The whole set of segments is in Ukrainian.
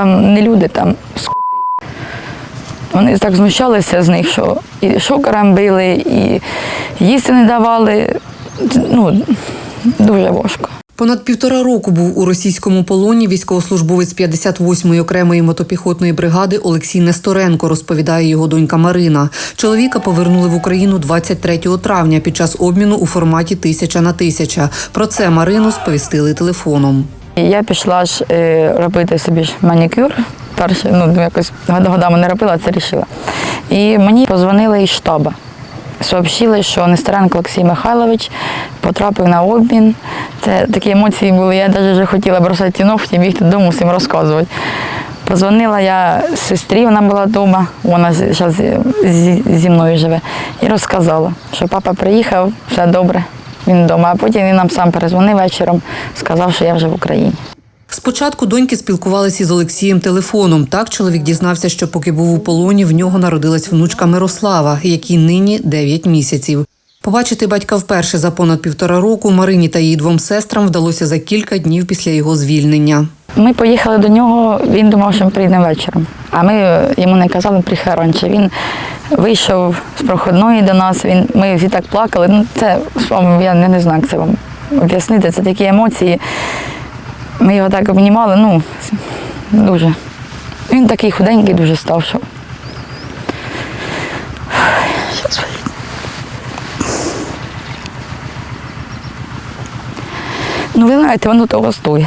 там не люди, там скоти. Вони так знущалися з них, що і шокером били, і їсти не давали. Ну, дуже важко. Понад півтора року був у російському полоні військовослужбовець 58-ї окремої мотопіхотної бригади Олексій Несторенко, розповідає його донька Марина. Чоловіка повернули в Україну 23 травня під час обміну у форматі тисяча на тисяча. Про це Марину сповістили телефоном. Я пішла ж е, робити собі ж манікюр. Перше, ну якось год- годами не робила, це рішила. І мені позвонили із штаба. Сообщили, що Нестеренко Олексій Михайлович потрапив на обмін. Це такі емоції були. Я навіть вже хотіла бросати ті ногті, бігти додому всім розказувати. Позвонила я сестрі, вона була вдома, вона зараз зі мною живе, і розказала, що папа приїхав, все добре, він вдома. А потім він нам сам перезвонив вечором, сказав, що я вже в Україні. Спочатку доньки спілкувалися з Олексієм телефоном. Так чоловік дізнався, що поки був у полоні, в нього народилась внучка Мирослава, якій нині 9 місяців. Побачити батька вперше за понад півтора року Марині та її двом сестрам вдалося за кілька днів після його звільнення. Ми поїхали до нього, він думав, що ми прийдемо вечором. А ми е, йому не казали, приїхав раніше. Він вийшов з проходної до нас, він, ми всі так плакали. Ну, це я не, не знаю, як це вам об'яснити. Це такі емоції. Ми його так обнімали, ну, дуже. Він такий худенький дуже став, що. Ну, ви знаєте, воно того стоїть.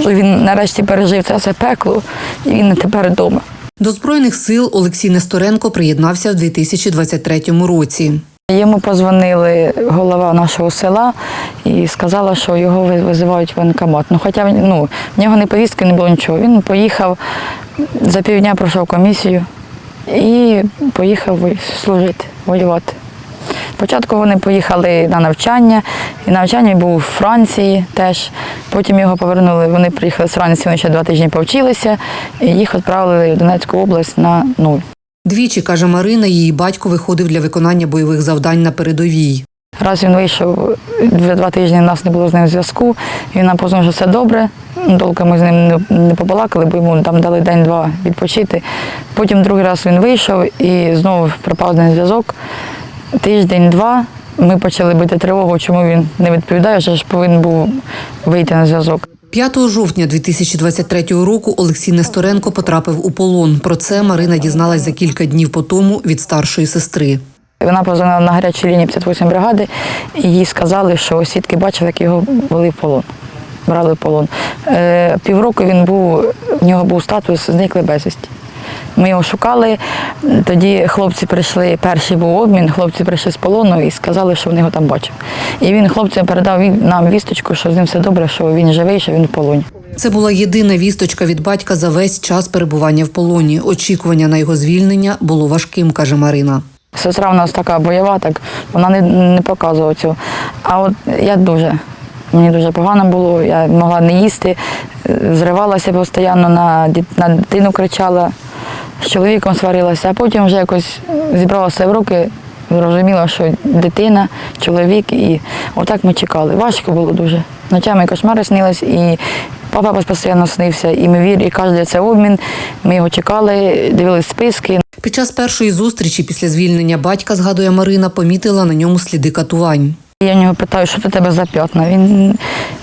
Що він нарешті пережив це все пекло, і він тепер вдома. До збройних сил Олексій Несторенко приєднався в 2023 році. Йому позвонили голова нашого села і сказала, що його визивають в воєнкомат. Ну, хоча ну, в нього не повістки, не було нічого. Він поїхав, за півдня пройшов комісію і поїхав служити, воювати. Спочатку вони поїхали на навчання, і навчання був у Франції теж. Потім його повернули, вони приїхали з Франції, вони ще два тижні повчилися, і їх відправили в Донецьку область на нуль. Двічі, каже Марина, її батько виходив для виконання бойових завдань на передовій. Раз він вийшов, два, два тижні у нас не було з ним зв'язку. Він нам познав, що все добре. Довго ми з ним не, не побалакали, бо йому там дали день-два відпочити. Потім другий раз він вийшов і знову пропав з ним зв'язок. Тиждень-два ми почали бити тривогу, чому він не відповідає, що ж повинен був вийти на зв'язок. 5 жовтня 2023 року Олексій Несторенко потрапив у полон. Про це Марина дізналась за кілька днів по тому від старшої сестри. Вона позвонила на гарячу лінію 58 бригади, і їй сказали, що сітки бачили, як його вели в полон. Брали в полон. Е, півроку він був, в нього був статус зниклий безвісті. Ми його шукали. Тоді хлопці прийшли, перший був обмін, хлопці прийшли з полону і сказали, що вони його там бачив. І він хлопцям передав нам вісточку, що з ним все добре, що він живий, що він в полоні. Це була єдина вісточка від батька за весь час перебування в полоні. Очікування на його звільнення було важким, каже Марина. Сестра у нас така бойова, так вона не, не показувала цього. А от я дуже, мені дуже погано було, я могла не їсти, зривалася постійно на, на дитину кричала, з чоловіком сварилася, а потім вже якось зібрала себе в руки, зрозуміла, що дитина, чоловік, і отак ми чекали. Важко було дуже. Ночами кошмари снились, і папа постійно снився, і ми вірили, і кожен це обмін. Ми його чекали, дивились списки. Під час першої зустрічі після звільнення батька, згадує Марина, помітила на ньому сліди катувань. Я в нього питаю, що це тебе за п'ятна. Він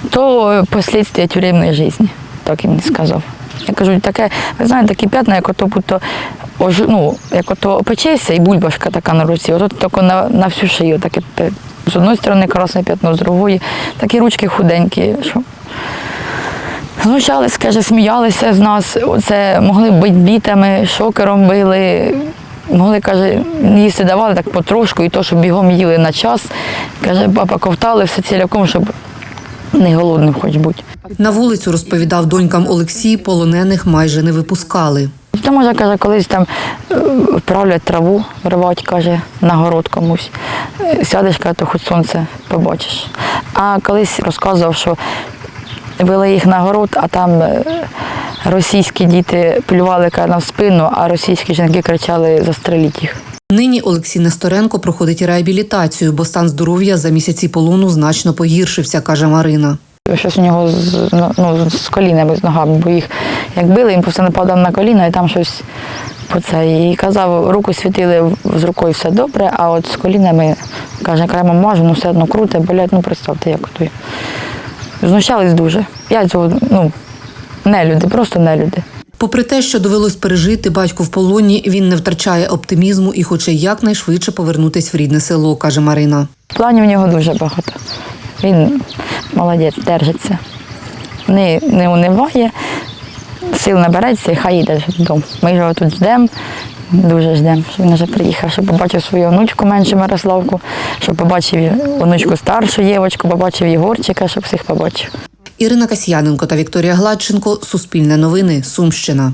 то послідствия тюремної житті, так він сказав. Я кажу, таке, ви знаєте, такі п'ятна, як ото будто ож, ну, як ото опечешся і бульбашка така на руці, ото тільки на, на всю шию, таке з одної сторони красне п'ятно, з другої, такі ручки худенькі. Що. Знущались, каже, сміялися з нас. Оце могли бити бітами, шокером били. Могли, каже, їсти давали так потрошку, і то, щоб бігом їли на час. Каже, папа ковтали все ціляком, щоб не голодним хоч бути. На вулицю розповідав донькам Олексій, полонених майже не випускали. То може, каже, колись там е, вправлять траву, рвать, каже, на город комусь. Е, Сядеш, каже, то хоч сонце побачиш. А колись розказував, що вели їх на город, а там е, російські діти плювали каже, на спину, а російські жінки кричали застреліть їх. Нині Олексій Несторенко проходить реабілітацію, бо стан здоров'я за місяці полону значно погіршився, каже Марина. Щось у нього з, ну, з колінами, з ногами, бо їх Як били, він просто нападав на коліно і там щось по це. І казав, руку світили з рукою все добре, а от з колінами, каже, крема мажу, ну все одно круте, болять, ну представте, як то. Знущались дуже. Я цього, ну, не люди, просто не люди. Попри те, що довелось пережити батько в полоні, він не втрачає оптимізму і хоче якнайшвидше повернутись в рідне село, каже Марина. Планів у нього дуже багато. Він молодець, держиться. Не, не униває, сил набереться і хай їде додому. Ми його тут ждемо, дуже ждемо, щоб він вже приїхав, щоб побачив свою онучку меншу Мирославку, щоб побачив онучку старшу Євочку, побачив Єгорчика, щоб всіх побачив. Ірина Касьяненко та Вікторія Гладченко. Суспільне новини. Сумщина.